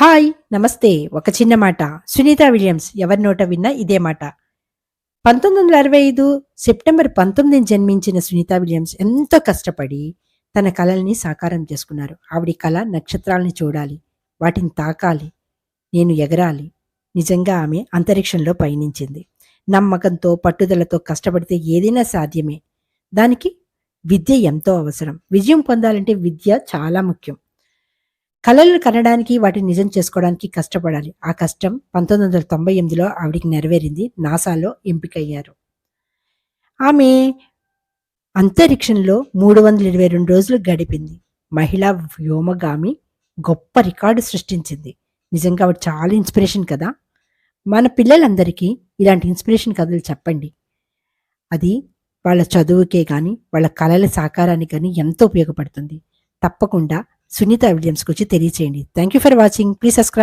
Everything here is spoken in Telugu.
హాయ్ నమస్తే. ఒక చిన్న మాట. సునీత విలియమ్స్ ఎవరి నోట విన్నా ఇదే మాట. పంతొమ్మిది వందల అరవై ఐదు సెప్టెంబర్ పంతొమ్మిదిని జన్మించిన సునీత విలియమ్స్ ఎంతో కష్టపడి తన కళల్ని సాకారం చేసుకున్నారు. ఆవిడ కళ నక్షత్రాలని చూడాలి. వాటిని తాకాలి. నేను ఎగరాలి. నిజంగా ఆమె అంతరిక్షంలో పయనించింది. నమ్మకంతో పట్టుదలతో కష్టపడితే ఏదైనా సాధ్యమే. దానికి విద్య ఎంతో అవసరం. విజయం పొందాలంటే విద్య చాలా ముఖ్యం. కళలు కనడానికి వాటిని నిజం చేసుకోవడానికి కష్టపడాలి. ఆ కష్టం పంతొమ్మిది వందల తొంభై ఎనిమిదిలో ఆవిడికి నెరవేరింది. నాసాలో ఎంపికయ్యారు. ఆమె అంతరిక్షంలో మూడు వందల ఇరవై రెండు రోజులు గడిపింది. మహిళా వ్యోమగామి గొప్ప రికార్డు సృష్టించింది. నిజంగా ఆవిడ చాలా ఇన్స్పిరేషన్ కదా? మన పిల్లలందరికీ ఇలాంటి ఇన్స్పిరేషన్ కథలు చెప్పండి. అది వాళ్ళ చదువుకే కానీ వాళ్ళ కళల సాకారానికి కానీ ఎంతో ఉపయోగపడుతుంది. తప్పకుండా సునీత విలియమ్స్ గురించి తెలియచేయండి. Thank you for watching please subscribe